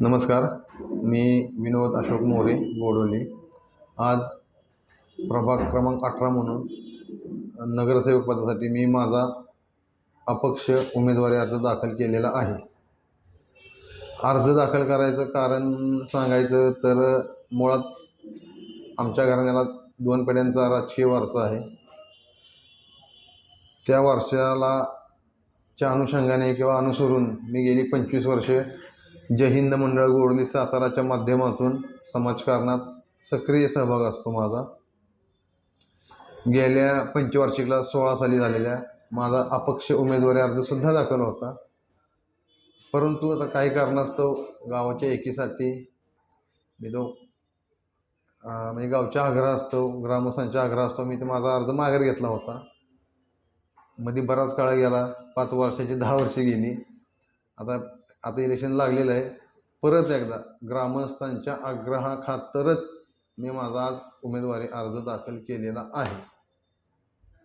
नमस्कार. मी विनोद अशोक मोरे गोडोली. आज प्रभाग क्रमांक अठरा म्हणून नगरसेवक पदासाठी मी माझा अपक्ष उमेदवारी अर्ज दाखल केलेला आहे. अर्ज दाखल करायचं कारण सांगायचं तर मुळात आमच्या घराण्याला दोन पिढ्यांचा राजकीय वारसा आहे. त्या वारशाला च्या अनुषंगाने किंवा अनुसरून मी गेली पंचवीस वर्षे जय हिंद मंडळ गोडली साताराच्या माध्यमातून समाजकारणात सक्रिय सहभाग असतो माझा. गेल्या पंचवार्षिकला सोळा साली झालेल्या माझा अपक्ष उमेदवारी अर्जसुद्धा दाखल होता. परंतु आता काही कारणास्तव गावाच्या एकीसाठी मी तो म्हणजे गावच्या आग्रह असतो ग्रामस्थांच्या आग्रह असतो मी ते माझा अर्ज माघार घेतला होता. मध्ये बराच काळ गेला पाच वर्षाची दहा वर्षे गेली. आता आता इलेक्शन लागलेलं आहे. परत एकदा ग्रामस्थांच्या आग्रहाखातरच मी माझा आज उमेदवारी अर्ज दाखल केलेला आहे.